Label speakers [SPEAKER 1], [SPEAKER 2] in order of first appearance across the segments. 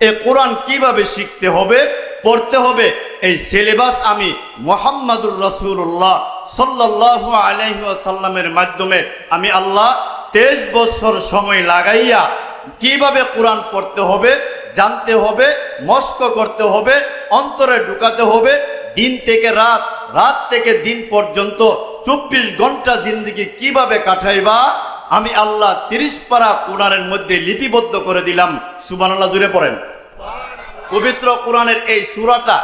[SPEAKER 1] এ কোরআন কীভাবে শিখতে হবে, পড়তে হবে, এই সিলেবাস আমি মোহাম্মদুর রসুল্লাহ সাল্লাহ আলহিসাল্লামের মাধ্যমে আমি আল্লাহ তেইশ বছর সময় লাগাইয়া কীভাবে কোরআন পড়তে হবে, জানতে হবে, মস্ক করতে হবে, অন্তরে ঢুকাতে হবে, দিন থেকে রাত রাত থেকে দিন পর্যন্ত চব্বিশ ঘণ্টা জিন্দগি কীভাবে কাটাইবা আমি আল্লাহ তিরিশ পারা কোরআনের মধ্যে লিপিবদ্ধ করে দিলাম। সুবান আল্লাহ জুড়ে পড়েন। পবিত্র কোরআনের এই সুরাটা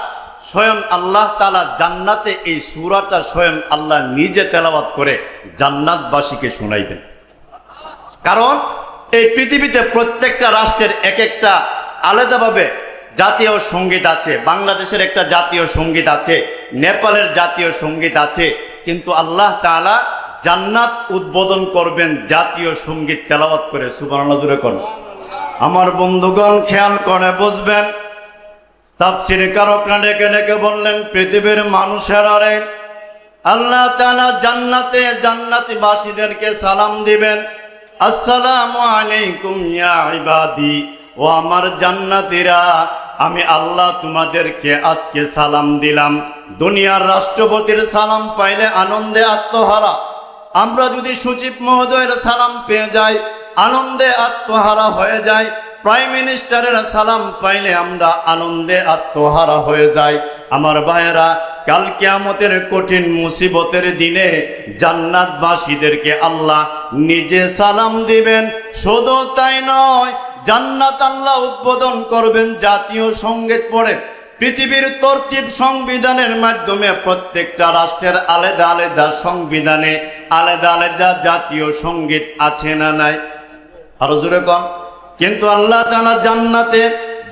[SPEAKER 1] স্বয়ং আল্লাহ তালা জান্নাতে এই সুরাটা স্বয়ং আল্লাহ নিজে তেলাবাত করে জান্নাতবাসীকে শোনাইবেন। কারণ এই পৃথিবীতে প্রত্যেকটা রাষ্ট্রের এক একটা আলাদাভাবে জাতীয় সংগীত আছে, বাংলাদেশের একটা জাতীয় সংগীত আছে, নেপালের জাতীয় সংগীত আছে, কিন্তু আল্লাহ তাআলা জান্নাত উদ্বোধন করবেন জাতীয় সংগীত তেলাওয়াত করে সুবর্ণা জুড়ে করুন আমার বন্ধুগণ খেয়াল করে, বুঝবেন তাপসির কারকরা ডেকে ডেকে বললেন, পৃথিবীর মানুষের আরে, আল্লাহ তাআলা জান্নাতে জান্নাতি বাসীদেরকে সালাম দিবেন। আসসালামু আলাইকুম, ইয়া ইবাদি, ও আমার জান্নাতীরা, আমি আল্লাহ তোমাদেরকে আজকে সালাম দিলাম। দুনিয়ার রাষ্ট্রপতির সালাম পাইলে আনন্দে আত্মহারা। আমরা যদি সচিব মহোদয়ের সালাম পেয়ে যাই, আনন্দে আত্মহারা হয়ে যায় প্রাইম মিনিস্টারের সালাম পাইলে আমরা আনন্দে আত্মহারা হয়ে যাই। আমার ভাইয়েরা, কাল কিয়ামতের কঠিন মুসিবতের দিনে জান্নাতবাসীদেরকে আল্লাহ নিজে সালাম দিবেন। শুধু তাই নয়, জান্নাত আল্লাহ উদ্বোধন করবেন জাতীয় সংগীত পড়ে। পৃথিবীর তরতিব সংবিধানের মাধ্যমে প্রত্যেকটা রাষ্ট্রের আলাদা আলাদা সংবিধানে আলাদা আলাদা জাতীয় সংগীত আছে না নাই? আরও জোরে কম। কিন্তু আল্লাহ তাআলা জান্নাতে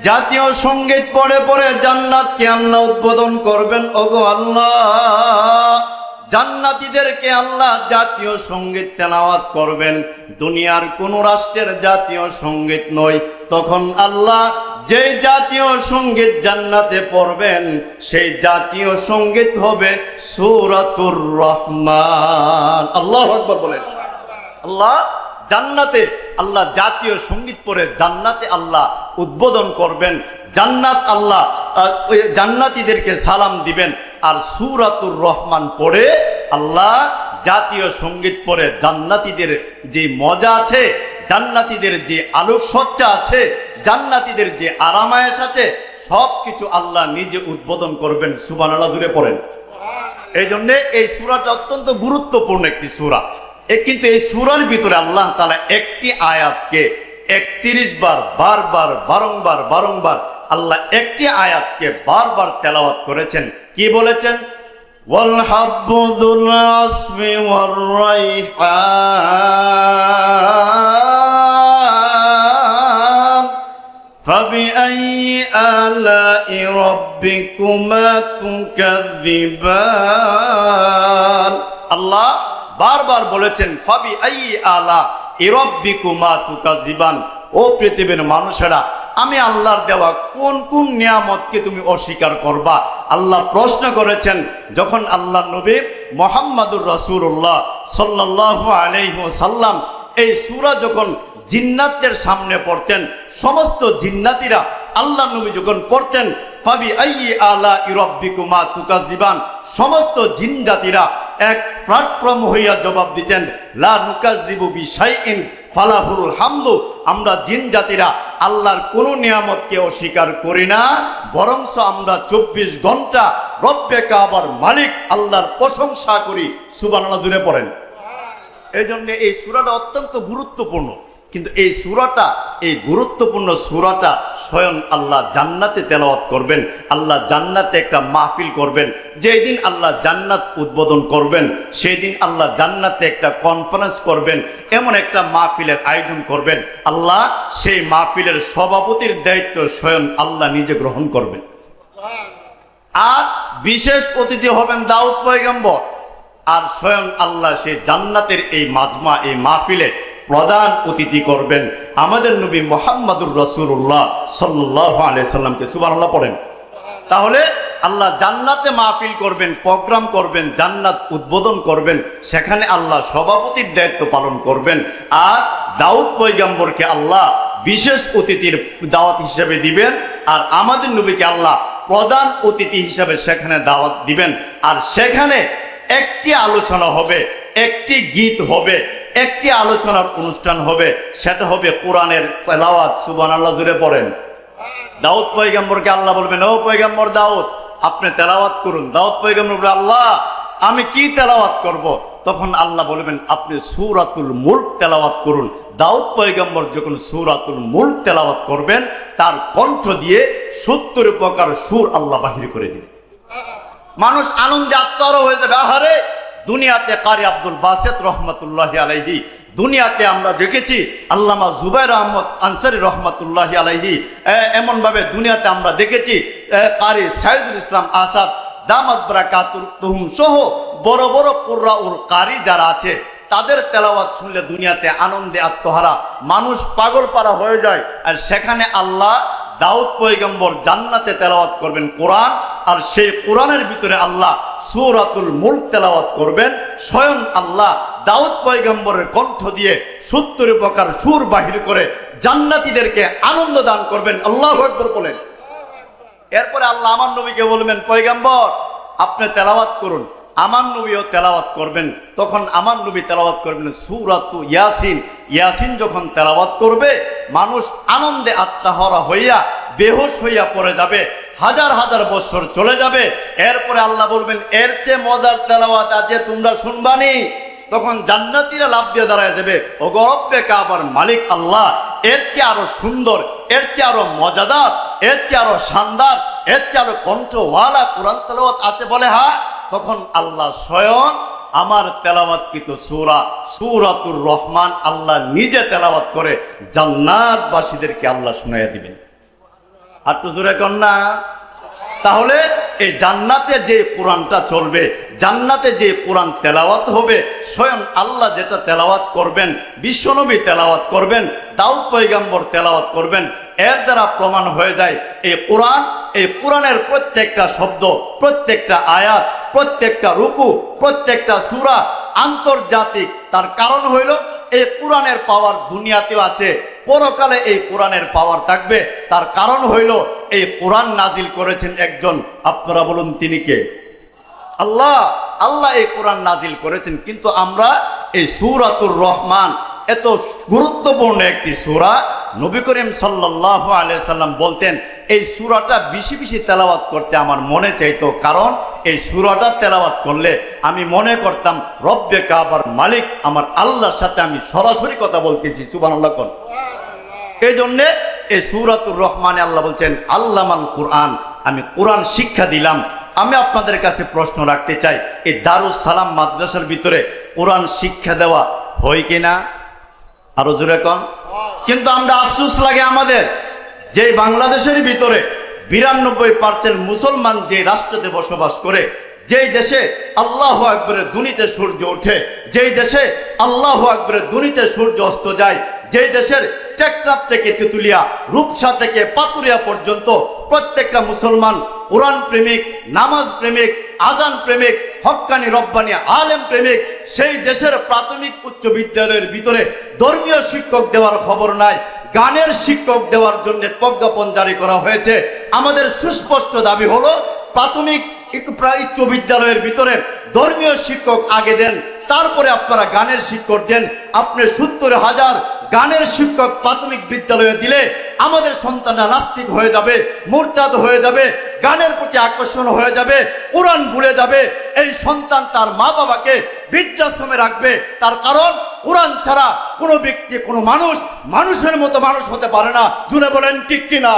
[SPEAKER 1] জাতীয় সংগীত পড়ে পড়ে জান্নাতকে আল্লাহ উদ্বোধন করবেন। ওগো আল্লাহ, জান্নাতীদেরকে আল্লাহ জাতীয় সংগীত তেলাওয়াত করবেন। দুনিয়ার কোন রাষ্ট্রের জাতীয় সংগীত নয় তখন আল্লাহ যে জাতীয় সংগীত জান্নাতে পড়বেন, সেই জাতীয় সংগীত হবে সুরাতুর রহমান। আল্লাহ আকবার বলেন। আল্লাহ জান্নাতে, আল্লাহ জাতীয় সংগীত পরে জান্নাতে আল্লাহ উদ্বোধন করবেন। জান্নাত আল্লাহ জান্নাতীদেরকে সালাম দিবেন। আর সুরাতুর রহমান পড়ে আল্লাহ জাতীয় সংগীত পরে জান্নাতীদের যে মজা আছে জান্নাতীদের যে আলোকসজ্জা আছে জান্নাতীদের যে আরামায়াস আছে সব কিছু আল্লাহ নিজে উদ্বোধন করবেন সুবান আল্লাহ জুড়ে পড়েন এই জন্য এই সুরাটা অত্যন্ত গুরুত্বপূর্ণ একটি সুরা এ কিন্তু এই সুরার ভিতরে আল্লাহ তালা একটি আয়াতকে একত্রিশ বার বারবার বারংবার বারংবার আল্লাহ একটি আয়াতকে বারবার তেলাওয়াত করেছেন কি বলেছেন والحب ذو العصف والريحان فبأي آلاء ربكما تكذبان আল্লাহ বারবার বলেছেন ফাবি আই আলা ইরব্বিকুমা তুকাজিবান ও পৃথিবীর মানুষেরা আমি আল্লাহর দেওয়া কোন কোন নিয়ামতকে তুমি অস্বীকার করবা আল্লাহ প্রশ্ন করেছেন যখন আল্লাহ নবী মোহাম্মদুর রসুল্লাহ সাল্লাহ আলাইহ সাল্লাম এই সুরা যখন জিন্নাতদের সামনে পড়তেন। সমস্ত জিন্নাতিরা আল্লাহ নবী যখন পড়তেন, ফাবি আই আলা ইরব্বিকুমা তুকাজিবান সমস্ত জিন জাতিরা এক প্ল্যাটফর্ম হইয়া জবাব দিতেন, লা নুকাজিবু বিশাইইন, ফালাহুল হামদু। আমরা জিন জাতিরা আল্লাহর কোন নিয়ামতকে অস্বীকার করি না বরংস আমরা চব্বিশ ঘণ্টা রব্বে কাবার মালিক, আল্লাহর প্রশংসা করি। সুবহানাল্লাহ জুড়ে পড়েন। এই জন্য এই সুরাটা অত্যন্ত গুরুত্বপূর্ণ। কিন্তু এই সুরাটা, এই গুরুত্বপূর্ণ সুরাটা স্বয়ং আল্লাহ জান্নাতে তেলাওয়াত করবেন। আল্লাহ জান্নাতে একটা মাহফিল করবেন। যেই দিন আল্লাহ জান্নাত উদ্বোধন করবেন সেই দিন আল্লাহ জান্নাতে একটা কনফারেন্স করবেন, এমন একটা মাহফিলের আয়োজন করবেন। আল্লাহ সেই মাহফিলের সভাপতির দায়িত্ব স্বয়ং আল্লাহ নিজে গ্রহণ করবেন। আর বিশেষ অতিথি হবেন দাউদ পয়গম্বর। আর স্বয়ং আল্লাহ সে জান্নাতের এই মাজমা, এই মাহফিলে প্রধান অতিথি করবেন। আমাদের নবী মোহাম্মদুর রসুল্লাহ সাল্লাহ আলিয়াল্লামকে সুবাহ পড়েন। তাহলে আল্লাহ জান্নাতে মাহফিল করবেন, প্রোগ্রাম করবেন, জান্নাত উদ্বোধন করবেন, সেখানে আল্লাহ সভাপতির দায়িত্ব পালন করবেন। আর দাউদ পৈগম্বরকে আল্লাহ বিশেষ অতিথির দাওয়াত হিসেবে দিবেন, আর আমাদের নবীকে আল্লাহ প্রধান অতিথি হিসাবে সেখানে দাওয়াত দিবেন। আর সেখানে একটি আলোচনা হবে, একটি গীত হবে একটি আলোচনার অনুষ্ঠান হবে সেটা হবে কোরআনের তেলাওয়াত সুবান আল্লাহ জুড়ে পড়েন। দাউদ পয়গাম্বরকে আল্লাহ বলবেন ও পয়গাম্বর দাউদ আপনি তেলাওয়াত করুন। দাউদ পয়গাম্বর বলবে, আল্লাহ আমি কি তেলাওয়াত করব। তখন আল্লাহ বলবেন আপনি সুরাতুল মুল্ক তেলাওয়াত করুন। দাউদ পয়গম্বর যখন সুরাতুল মুল্ক তেলাওয়াত করবেন তার কণ্ঠ দিয়ে সত্তর প্রকার সুর আল্লাহ বাহির করে দিবেন। মানুষ আনন্দে আত্মারও হয়ে যাবে। আহারে দুনিয়াতে কারি আব্দুল বাসেদ রহমতুল্লাহ আলাইহি, দুনিয়াতে আমরা দেখেছি আল্লামা জুবাইর আহমদ আনসারি রহমতুল্লাহ আলাইহি এমন ভাবে দুনিয়াতে আমরা দেখেছি কারি সাইদুল ইসলাম আসাদ, দামাত ব্রাকাতুর তুহুম সহ বড় বড় কুর্রা উল কারি যারা আছে, তাদের তেলাওয়াত শুনলে দুনিয়াতে আনন্দে আত্মহারা, মানুষ পাগল পারা হয়ে যায়, আর সেখানে আল্লাহ দাউদ পয়গম্বর জান্নাতে তেলাওয়াত করবেন কোরআন, আর সেই কোরআনের ভিতরে আল্লাহ সুরাতুল মুল্ক তেলাওয়াত করবেন। স্বয়ং আল্লাহ দাউদ পয়গম্বরের কণ্ঠ দিয়ে সত্তর প্রকার সুর বাহির করে জান্নাতীদেরকে আনন্দ দান করবেন। আল্লাহ একবার বলেন। এরপরে আল্লাহ আমার নবীকে বলবেন, পয়গাম্বর, আপনি তেলাওয়াত করুন। আমার নবীও তেলাওয়াত করবেন, তখন আমার নবী তেলাওয়াত করবেন সুরাতু ইয়াসিন। ইয়াসিন যখন তেলাওয়াত করবে, মানুষ আনন্দে আত্মাহরা হইয়া, বেহোশ হইয়া পড়ে যাবে, হাজার হাজার বছর চলে যাবে। এরপরে আল্লাহ বলবেন, এর চেয়ে মজার তেলাওয়াত আছে তোমরা শুনবানি? তখন জান্নাতীরা লাভ দিয়ে দাঁড়ায় যাবে ও গরব্বে কাবার মালিক আল্লাহ, এর চেয়ে আরও সুন্দর, এর চেয়ে আরও মজাদার, এর চেয়ে আরও শানদার, এর চেয়ে আরও কণ্ঠওয়ালা কোরআন তেলাওয়াত আছে বলে হ্যাঁ? তখন আল্লাহ স্বয়ং আমার তেলাওয়াতকৃত সূরা, সূরাতুর রহমান আল্লাহ নিজে তেলাওয়াত করে জান্নাতবাসীদেরকে আল্লাহ শুনাইয়া দিবেন। আর তো জোরে কন্যা তাহলে এই জান্নাতে যে কোরআনটা চলবে, জান্নাতে যে কোরআন তেলাওয়াত হবে, স্বয়ং আল্লাহ যেটা তেলাওয়াত করবেন, বিশ্বনবী তেলাওয়াত করবেন, দাউদ পৈগাম্বর তেলাওয়াত করবেন, এর দ্বারা প্রমাণ হয়ে যায়, এই কোরআন, এই কোরআনের প্রত্যেকটা শব্দ, প্রত্যেকটা আয়াত প্রত্যেকটা রুকু, প্রত্যেকটা সুরা আন্তর্জাতিক। তার কারণ হইল, এই কোরআনের পাওয়ার দুনিয়াতেও আছে। পরকালে এই কোরআনের পাওয়ার থাকবে। তার কারণ হইল, এই কোরআন নাজিল করেছেন একজন। আপনারা বলুন, তিনি কে? আল্লাহ আল্লাহ এই কোরআন নাজিল করেছেন। কিন্তু আমরা এই সুরাতুর রহমান, এত গুরুত্বপূর্ণ একটি সুরা নবী করিম সাল্লাহ আলিয়া সাল্লাম বলতেন এই সুরাটা বেশি বেশি তেলাওয়াত করতে আমার মনে চাইতো কারণ এই সুরাটা তেলাওয়াত করলে আমি মনে করতাম রব্বে কাবার মালিক আমার আল্লাহর সাথে আমি সরাসরি কথা বলতেছি সুবান আল্লাহ এই জন্যে এই সুরাতুর রহমানে আল্লাহ বলছেন আল্লামাল কোরআন আমি কোরআন শিক্ষা দিলাম। আমি আপনাদের কাছে প্রশ্ন রাখতে চাই এই দারুস সালাম মাদ্রাসার ভিতরে কোরআন শিক্ষা দেওয়া হয় কিনা? আরও জোরে কন। কিন্তু আমরা আফসোস লাগে আমাদের। যে বাংলাদেশের ভিতরে বিরানব্বই পার্সেন্ট মুসলমান যে রাষ্ট্রতে বসবাস করে, যেই দেশে আল্লাহ আকবরের দুনিতে সূর্য ওঠে, যেই দেশে আল্লাহ আকবরের দুনিতে সূর্য অস্ত যায়, যেই দেশের টেকটাপ থেকে তেতুলিয়া, রূপসা থেকে পাতুরিয়া পর্যন্ত প্রত্যেকটা মুসলমান কোরআন প্রেমিক, নামাজ প্রেমিক, আজান প্রেমিক হক্কানি রব্বানি, আলেম প্রেমিক, সেই দেশের প্রাথমিক উচ্চ বিদ্যালয়ের ভিতরে ধর্মীয় শিক্ষক দেওয়ার খবর নাই, গানের শিক্ষক দেওয়ার জন্য প্রজ্ঞাপন জারি করা হয়েছে। আমাদের সুস্পষ্ট দাবি হলো, প্রাথমিক উচ্চ বিদ্যালয়ের ভিতরে ধর্মীয় শিক্ষক আগে দেন, তারপরে আপনারা গানের শিক্ষক দেন। আপনি সত্তর হাজার গানের শিক্ষক প্রাথমিক বিদ্যালয়ে দিলে আমাদের সন্তানরা নাস্তিক হয়ে যাবে, মোরতাদ হয়ে যাবে, গানের প্রতি আকর্ষণ হয়ে যাবে, কোরআন ভুলে যাবে। এই সন্তান তার মা বাবাকে বৃদ্ধাশ্রমে রাখবে। তার কারণ, কোরআন ছাড়া কোনো ব্যক্তি, কোনো মানুষ, মানুষের মতো মানুষ হতে পারে না। জুড়ে বলেন, ঠিক কিনা?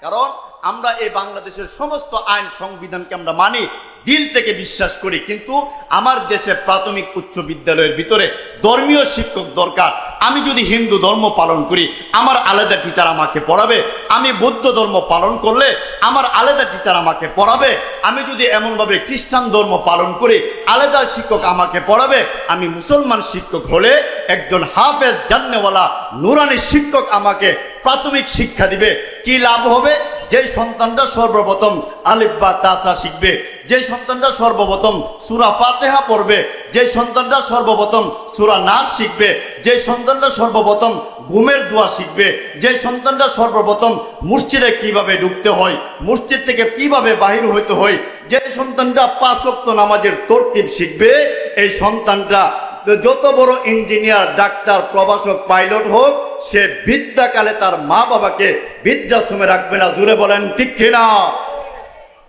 [SPEAKER 1] কারণ আমরা এই বাংলাদেশের সমস্ত আইন সংবিধানকে আমরা মানি, দিল থেকে বিশ্বাস করি। কিন্তু আমার দেশে প্রাথমিক উচ্চ বিদ্যালয়ের ভিতরে ধর্মীয় শিক্ষক দরকার। আমি যদি হিন্দু ধর্ম পালন করি, আমার আলাদা টিচার আমাকে পড়াবে। আমি বৌদ্ধ ধর্ম পালন করলে আমার আলাদা টিচার আমাকে পড়াবে। আমি যদি এমনভাবে খ্রিস্টান ধর্ম পালন করি, আলাদা শিক্ষক আমাকে পড়াবে। আমি মুসলমান শিক্ষক হলে একজন হাফেজ জান্নেওয়ালা নুরানি শিক্ষক আমাকে প্রাথমিক শিক্ষা দিবে। কি লাভ হবে? যে সন্তানটা সর্বপ্রথম আলিফ বা তাসা শিখবে যে সন্তানটা সর্বপ্রথম সুরা ফাতেহা পড়বে যে সন্তানটা সর্বপ্রথম সুরা নাচ শিখবে যে সন্তানটা সর্বপ্রথম ঘুমের দোয়া শিখবে যে সন্তানটা সর্বপ্রথম মসজিদে কীভাবে ঢুকতে হয়, মসজিদ থেকে কীভাবে বাহির হইতে হয় যে সন্তানটা পাঁচ নামাজের তরতিব শিখবে, এই সন্তানটা যত বড় ইঞ্জিনিয়ার ডাক্তার, প্রভাষক পাইলট হোক সে বিদ্যাকালে তার মা বাবাকে বৃদ্ধাশ্রমে রাখবে না। জুড়ে বলেন, ঠিক কিনা?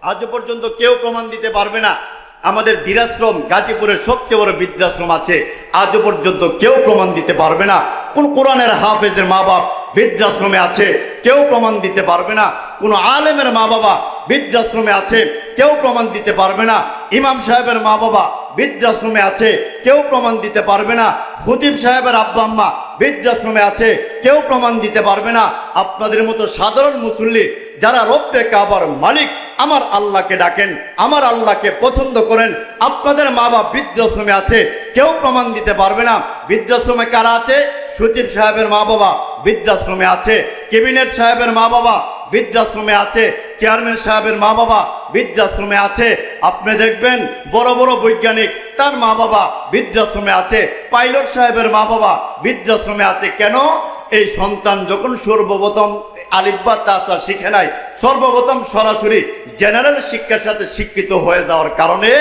[SPEAKER 1] আজ পর্যন্ত কেউ প্রমাণ দিতে পারবে না। আমাদের বীরাশ্রম গাজীপুরের সবচেয়ে বড় বৃদ্ধাশ্রম আছে। আজ পর্যন্ত কেউ প্রমাণ দিতে পারবে না। কোন কোরআনের হাফেজের মা বাপ বৃদ্ধাশ্রমে আছে, কেউ প্রমাণ দিতে পারবে না। কোন আলেমের মা বাবা বৃদ্ধাশ্রমে আছে, কেউ প্রমাণ দিতে পারবে না। ইমাম সাহেবের মা বাবা বৃদ্ধাশ্রমে আছে, কেউ প্রমাণ দিতে পারবে না। খতিব সাহেবের আব্বা আম্মা বৃদ্ধাশ্রমে আছে, কেউ প্রমাণ দিতে পারবে না। আপনাদের মতো সাধারণ মুসল্লি যারা রব্বে কাবার মালিক আমার আল্লাহকে ডাকেন, আমার আল্লাহকে পছন্দ করেন। আপনাদের মা বাবা বৃদ্ধাশ্রমে আছে, কেউ প্রমাণ দিতে পারবে না। বৃদ্ধাশ্রমে কারা আছে? সচিব সাহেবের মা বাবা বৃদ্ধাশ্রমে আছে, ক্যাবিনেট সাহেবের মা বাবা বৃদ্ধাশ্রমে আছে, চেয়ারম্যান সাহেবের মা বাবা বৃদ্ধাশ্রমে আছে। আপনি দেখবেন, বড় বড় বৈজ্ঞানিক তার মা বাবা বৃদ্ধাশ্রমে আছে, পাইলট সাহেবের মা বাবা বৃদ্ধাশ্রমে আছে। কেন? এই সন্তান যখন সর্বপ্রথম আলিব্বা তাসা শিখে নাই, সর্বপ্রথম সরাসরি জেনারেল শিক্ষার সাথে শিক্ষিত হয়ে যাওয়ার কারণে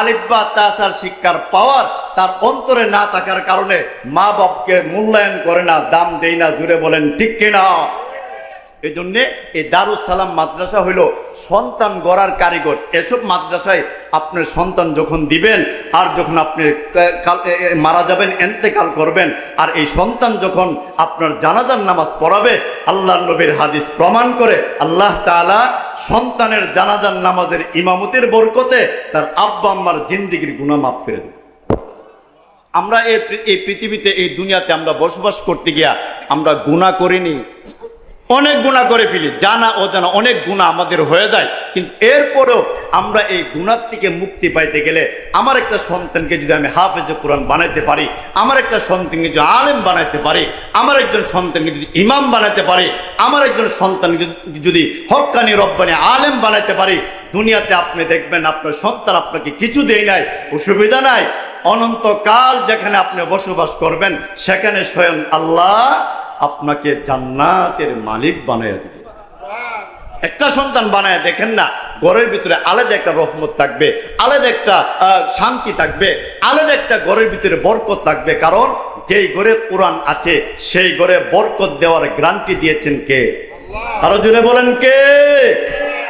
[SPEAKER 1] আলিব্বা তাসার শিক্ষার পাওয়ার তার অন্তরে না থাকার কারণে মা বাপকে মূল্যায়ন করে না, দাম দেই না, জুড়ে বলেন, ঠিক কিনা? এই জন্যে এই দারুস সালাম মাদ্রাসা হইল সন্তান গড়ার কারিগর। এসব মাদ্রাসায় আপনার সন্তান যখন দিবেন, আর যখন আপনি মারা যাবেন, এন্তেকাল করবেন, আর এই সন্তান যখন আপনার জানাজার নামাজ পড়াবে আল্লাহ নবীর হাদিস প্রমাণ করে আল্লাহ তাআলা সন্তানের জানাজার নামাজের ইমামতির বরকতে তার আব্বা আম্মার জিন্দিগির গুণা করে দেবে। আমরা এই পৃথিবীতে, এই দুনিয়াতে আমরা বসবাস করতে গিয়া আমরা গুণা করিনি। অনেক গুণা করে ফেলি জানা অজানা অনেক গুণা আমাদের হয়ে যায়। কিন্তু এরপরেও আমরা এই গুণার থেকে মুক্তি পাইতে গেলে আমার একটা সন্তানকে যদি আমি হাফেজে কোরআন বানাইতে পারি, আমার একটা সন্তানকে যদি আলেম বানাইতে পারি, আমার একজন সন্তানকে যদি ইমাম বানাইতে পারি, আমার একজন সন্তানকে যদি- হকানি রব্বানি আলেম বানাইতে পারি, দুনিয়াতে আপনি দেখবেন আপনার সন্তান আপনাকে কিছু দেয় নাই, অসুবিধা নাই। অনন্তকাল যেখানে আপনি বসবাস করবেন, সেখানে স্বয়ং আল্লাহ আপনাকে জান্নাতের মালিক বানায় দিবে। একটা সন্তান বানায় দেখেন না, ঘরের ভিতরে আলাদা একটা রহমত থাকবে, আলাদা একটা শান্তি থাকবে, আলাদা একটা ঘরের ভিতরে বরকত থাকবে। কারণ যেই ঘরে কোরআন আছে, সেই ঘরে বরকত দেওয়ার গ্রান্টি দিয়েছেন কে? আরও জুড়ে বলেন কে?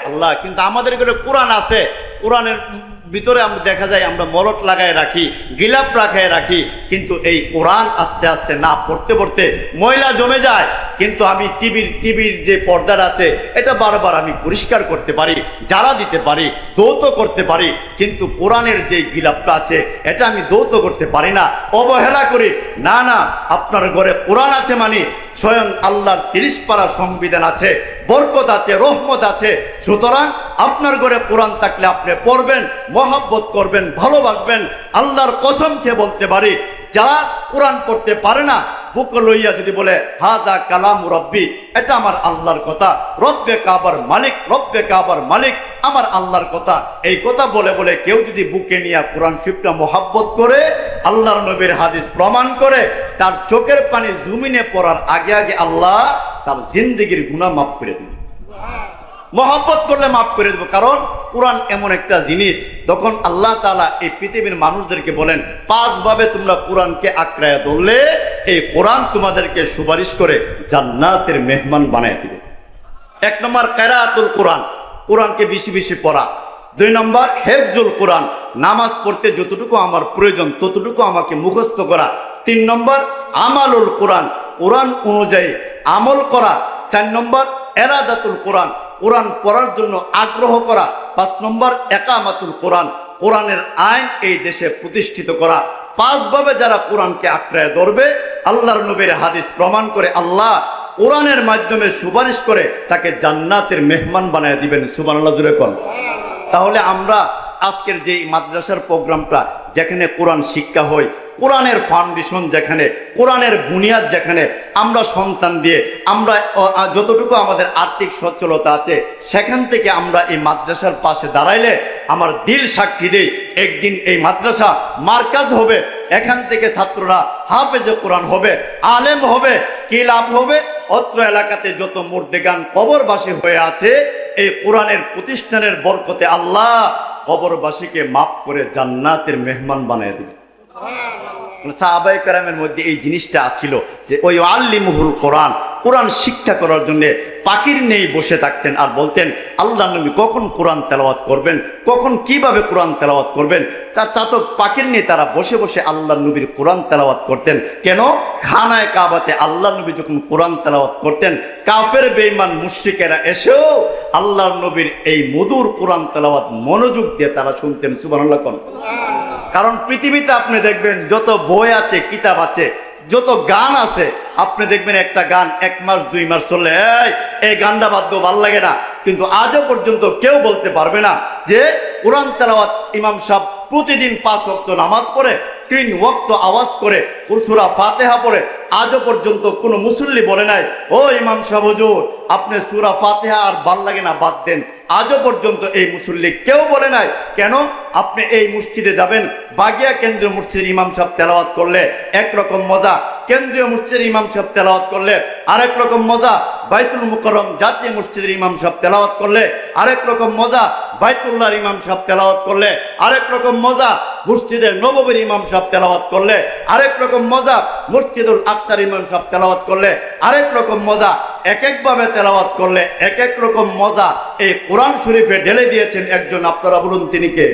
[SPEAKER 1] আল্লাহ, কিন্তু আমাদের ঘরে কোরআন আছে, কোরআনের ভিতরে আমরা দেখা যায় আমরা মলট লাগায় রাখি, গিলাপ রাখায় রাখি, কিন্তু এই কোরআন আস্তে আস্তে না পড়তে পড়তে ময়লা জমে যায়। কিন্তু আমি টিভির টিভির যে পর্দার আছে, এটা বারবার আমি পরিষ্কার করতে পারি, জ্বালা দিতে পারি দৌত করতে পারি, কিন্তু কোরআনের যে গিলাপটা আছে, এটা আমি দৌত করতে পারি না। অবহেলা করি, না না, আপনার ঘরে কোরআন আছে মানে স্বয়ং আল্লাহর তিরিশ পারা সংবিধান আছে, বরকত আছে, রহমত আছে, সুতরাং আপনার ঘরে কোরআন থাকলে আপনি পড়বেন, মহাব্বত করবেন, ভালোবাসবেন, আল্লাহর কসম খেয়ে বলতে পারি যারা কোরআন পড়তে পারে না, বুক লইয়া যদি বলে, হাজা কালাম রব্বি এটা আমার আল্লাহর কথা। রব্বে কাবার মালিক, রব্বে কাবার মালিক, আমার আল্লাহর কথা। এই কথা বলে বলে কেউ যদি বুকে নিয়ে কোরআন শিবটা মোহাব্বত করে, আল্লাহর নবীর হাদিস প্রমাণ করে, তার চোখের পানি জুমিনে পড়ার আগে আগে আল্লাহ তার জিন্দিগির গুণা মাফ করে দিবে। মহব্বত করলে মাফ করে দেবো। কারণ কোরআন এমন একটা জিনিস তখন আল্লাহ তালা এই পৃথিবীর মানুষদেরকে বলেন, পাঁচভাবে তোমরা কোরআনকে আঁকড়ায় ধরলে, এই কোরআন তোমাদেরকে সুপারিশ করে জান্নাতের মেহমান বানায় দিবে। এক নম্বর কেরাতুল কোরআন। কোরআনকে বেশি বেশি পড়া। দুই নম্বর, হেফজুল কোরআন। নামাজ পড়তে যতটুকু আমার প্রয়োজন, ততটুকু আমাকে মুখস্থ করা। তিন নম্বর, আমালুল কোরআন। কোরআন অনুযায়ী আমল করা। চার নম্বর, এরাদাতুল কোরআন। কোরআন পড়ার জন্য আগ্রহ করা। পাঁচ নম্বর, একামাতুল কোরআন। কোরআনের আইন এই দেশে প্রতিষ্ঠিত করা। পাঁচভাবে যারা কোরআনকে আঁকড়ায় ধরবে, আল্লাহর নবীর হাদিস প্রমাণ করে আল্লাহ কোরআনের মাধ্যমে সুপারিশ করে তাকে জান্নাতের মেহমান বানায় দিবেন। সুবহানাল্লাহ জুড়ে কন। তাহলে আমরা আজকের যে মাদ্রাসার প্রোগ্রামটা, যেখানে কোরআন শিক্ষা হয় কোরআনের ফাউন্ডেশন যেখানে, কোরআনের বুনিয়াদ যেখানে, আমরা সন্তান দিয়ে, আমরা যতটুকু আমাদের আর্থিক সচ্ছলতা আছে, সেখান থেকে আমরা এই মাদ্রাসার পাশে দাঁড়াইলে আমার দিল সাক্ষী দেই, একদিন এই মাদ্রাসা মার্কাজ হবে, এখান থেকে ছাত্ররা হাফেজে কোরআন হবে, আলেম হবে, কি লাভ হবে? অত্র এলাকাতে যত মুর্দেগান কবরবাসী হয়ে আছে, এই কোরআনের প্রতিষ্ঠানের বরকতে আল্লাহ কবরবাসীকে মাফ করে জান্নাতের মেহমান বানিয়ে দেবে। সাহাবাই কারামের মধ্যে এই জিনিসটা ছিল যে, ওই আল্লিমুহুল কোরআন কোরআন শিক্ষা করার জন্য নেই বসে থাকতেন আর বলতেন, আল্লাহ নবী কখন কোরআন তেলাওয়াত করবেন? কখন কীভাবে কোরআন তেলাওয়াত করবেন? চাতক তারা বসে বসে আল্লাহ নবীর কোরআন তেলাওয়াত করতেন। কেন? খানায় কাবাতে আল্লাহ নবী যখন কোরআন তেলাওয়াত করতেন, কাফের, বেঈমান, মুশ্রিকেরা এসেও আল্লাহ নবীর এই মধুর কোরআন তেলাওয়াত মনোযোগ দিয়ে তারা শুনতেন, সুবহানাল্লাহ কোন। কারণ পৃথিবীতে আপনি দেখবেন যত বই আছে কিতাব আছে যত গান আছে আপনি দেখবেন একটা গান এক মাস দুই মাস চললে "এই, গানটা বাদ্য ভালো লাগে না। কিন্তু আজও পর্যন্ত কেউ বলতে পারবে না যে কোরআন তেলাওয়াত ইমাম সাহেব প্রতিদিন পাঁচ ওয়াক্ত নামাজ পড়ে তিন ওয়াক্ত আওয়াজ করে সুরা ফাতেহা পড়ে। আজও পর্যন্ত কোনো মুসল্লি বলে নাই ও ইমাম সাহেব হুজুর আপনি সুরা ফাতেহা আর ভালো লাগে না বাদ দেন। আজও পর্যন্ত এই মুসল্লি কেউ বলে নাই, কেন? আপনি এই মসজিদে যাবেন, বাগিয়া কেন্দ্রীয় মসজিদের ইমাম সাহেব তেলাওয়াত করলে একরকম মজা, কেন্দ্রীয় মসজিদের ইমাম সাহেব তেলাওয়াত করলে আরেক রকম মজা, বাইতুল মুকরম জাতীয় মসজিদের ইমাম সাহেব তেলাওয়াত করলে আরেক রকম মজা, বাইতুল্লাহর ইমাম সাহেব তেলাওয়াত করলে আরেক রকম মজা, মসজিদের নববীর ইমাম সাহেব তেলাওয়াত করলে আরেক রকম মজা, মসজিদুল আখতার ইমাম সাহেব তেলাওয়াত করলে আরেক রকম মজা এক একভাবে তেলাওয়াত করলে এক এক রকম মজা। এই কোরআন শরীফে ঢেলে দিয়েছেন একজন, আপনারা বলুন তিনি কে?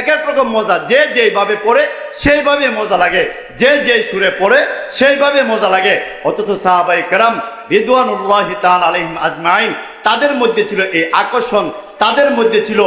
[SPEAKER 1] এক এক রকম মজা, যে যেভাবে পড়ে সেইভাবে মজা লাগে। যে যে সুরে পড়ে সেইভাবে মজা লাগে। অথচ সাহাবাই কেরাম তান আলহিম আজমাইন, তাদের মধ্যে ছিল এই আকর্ষণ, তাদের মধ্যে ছিল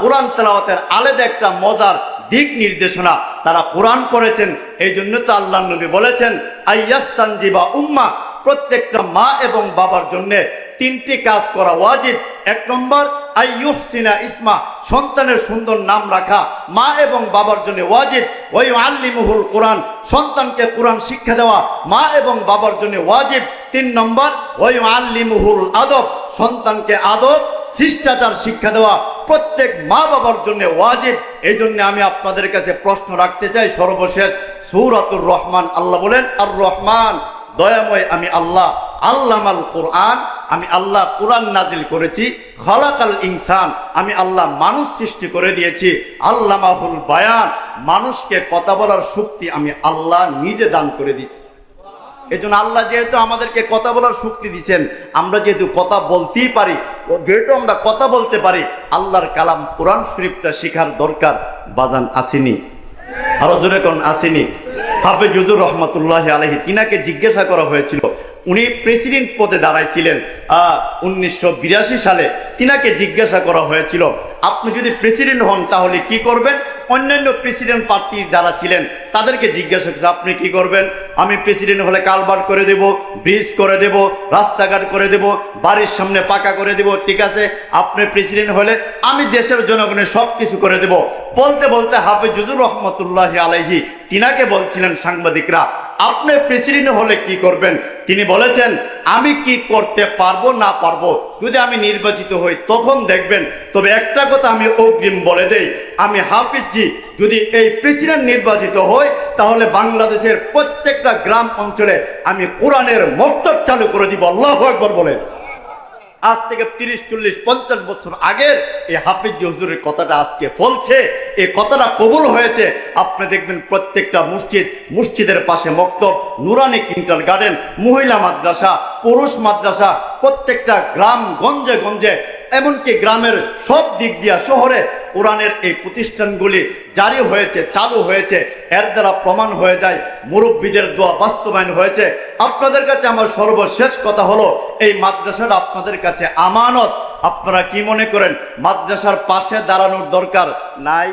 [SPEAKER 1] কোরআন তেলাওয়াতের আলাদা একটা মজার দিক নির্দেশনা। তারা কোরআন করেছেন এই জন্য তো আল্লাহ নবী বলেছেন আইয়াস্তান জিবা উম্মা প্রত্যেকটা মা এবং বাবার জন্য তিনটি কাজ করা ওয়াজিব। এক নম্বর আইয়ুহসিনা ইসমা, সন্তানের সুন্দর নাম রাখা। মা এবং বাবার জন্য ওয়াজিব। ওই আল্লিমুহুল কোরআন, সন্তানকে কোরআন শিক্ষা দেওয়া। মা এবং বাবার জন্য ওয়াজিব। তিন নম্বর ওই আল্লিমুহুল আদব, সন্তানকে আদব, শিষ্টাচার শিক্ষা দেওয়া। প্রত্যেক মা বাবার জন্য ওয়াজিব। এই জন্য আমি আপনাদের কাছে প্রশ্ন রাখতে চাই সর্বশেষ। সৌরাতুর রহমান, আল্লাহ বলেন, আর রহমান। দয়াময় আমি আল্লাহ, আল্লামাল কোরআন, আমি আল্লাহ কোরআন নাজিল করেছি, খলাকাল ইনসান, আমি আল্লাহ মানুষ সৃষ্টি করে দিয়েছি। আল্লামাহুল বায়ান, মানুষকে কথা বলার শক্তি আমি আল্লাহ নিজে দান করে দিয়েছি। এই জন্য আল্লাহ যেহেতু আমাদেরকে কথা বলার শক্তি দিচ্ছেন আমরা যেহেতু কথা বলতেই পারি যেহেতু আমরা কথা বলতে পারি, আল্লাহর কালাম কোরআন শরীফটা শেখার দরকার। বাজান আসেনি। আরও জোরে কোন আসেনি? হাফেজুদুর রহমতুল্লাহ আলহি তিনাকে জিজ্ঞাসা করা হয়েছিল, উনি প্রেসিডেন্ট পদে দাঁড়াইছিলেন। উনিশশো সালে তিনাকে জিজ্ঞাসা করা হয়েছিল আপনি যদি প্রেসিডেন্ট হন, তাহলে কি করবেন? অন্যান্য প্রেসিডেন্ট পার্টির যারা ছিলেন, তাদেরকে জিজ্ঞাসা করছে, আপনি কি করবেন? আমি প্রেসিডেন্ট হলে কালবার করে দেব ব্রিজ করে দেব, রাস্তাঘাট করে দেব, বাড়ির সামনে পাকা করে দেব, ঠিক আছে? আপনি প্রেসিডেন্ট হলে আমি দেশের জনগণের সব কিছু করে দেব। বলতে বলতে হাফেজুজুর রহমতুল্লাহ আলাইহি তিনাকে বলছিলেন সাংবাদিকরা, আপনি প্রেসিডেন্ট হলে কি করবেন? তিনি বলেছেন, আমি কি করতে পারব না পারব? যদি আমি নির্বাচিত হই, তখন দেখবেন, তবে একটা কথা আমি অগ্রিম বলে দেই। আমি হাফিজজি যদি এই প্রেসিডেন্ট নির্বাচিত হই, তাহলে বাংলাদেশের প্রত্যেকটা গ্রাম অঞ্চলে আমি কোরআনের মক্তব চালু করে দিব। আল্লাহ একবার বলেন আজ থেকে তিরিশ, চল্লিশ, পঞ্চাশ বছর আগের এই হাফিজ হুজুরের কথাটা আজকে ফলছে। এই কথাটা কবুল হয়েছে। আপনি দেখবেন প্রত্যেকটা মসজিদ, মসজিদের পাশে মক্তব, নুরানি কিন্টার গার্ডেন, মহিলা মাদ্রাসা, পুরুষ মাদ্রাসা, প্রত্যেকটা গ্রাম গঞ্জে গঞ্জে এমনকি গ্রামের সব দিক দিয়া শহরে কোরআনের এই প্রতিষ্ঠানগুলি জারি হয়েছে, চালু হয়েছে, এর দ্বারা প্রমাণ হয়ে যায়, মুরব্বীদের দোয়া বাস্তবায়ন হয়েছে। আপনাদের কাছে আমার সর্বশেষ কথা হলো, এই মাদ্রাসাটা আপনাদের কাছে আমানত। আপনারা কি মনে করেন, মাদ্রাসার পাশে দাঁড়ানোর দরকার নাই?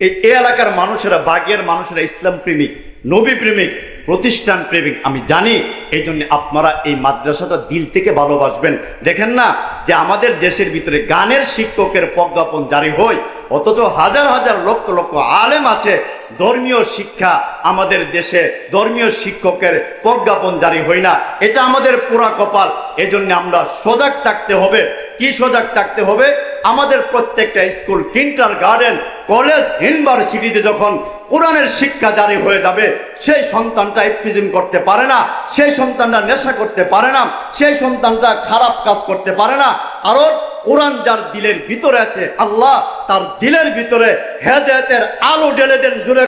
[SPEAKER 1] এই এলাকার মানুষেরা, বাগের মানুষেরা ইসলাম প্রেমিক, নবী প্রেমিক প্রতিষ্ঠান প্রেমিক, আমি জানি এই জন্য আপনারা এই মাদ্রাসাটা দিল থেকে ভালোবাসবেন। দেখেন না, যে আমাদের দেশের ভিতরে গানের শিক্ষকের প্রজ্ঞাপন জারি হয়, অথচ হাজার হাজার লক্ষ লক্ষ আলেম আছে, ধর্মীয় শিক্ষা আমাদের দেশে ধর্মীয় শিক্ষকের প্রজ্ঞাপন জারি হয় না। এটা আমাদের পুরা কপাল, এজন্য আমরা সজাগ থাকতে হবে। কি সজাগ থাকতে হবে? আমাদের প্রত্যেকটা স্কুল, কিন্টার গার্ডেন, কলেজ, ইউনিভার্সিটিতে যখন কোরআনের শিক্ষা জারি হয়ে যাবে, সেই সন্তানটা এপ্রিজিম করতে পারে না, সেই সন্তানটা নেশা করতে পারে না, সেই সন্তানটা খারাপ কাজ করতে পারে না। কারণ কোরআন যার দিলের ভিতরে আছে, আল্লাহ তার দিলের ভিতরে হেদায়েতের আলো ঢেলে দেন, জুড়ে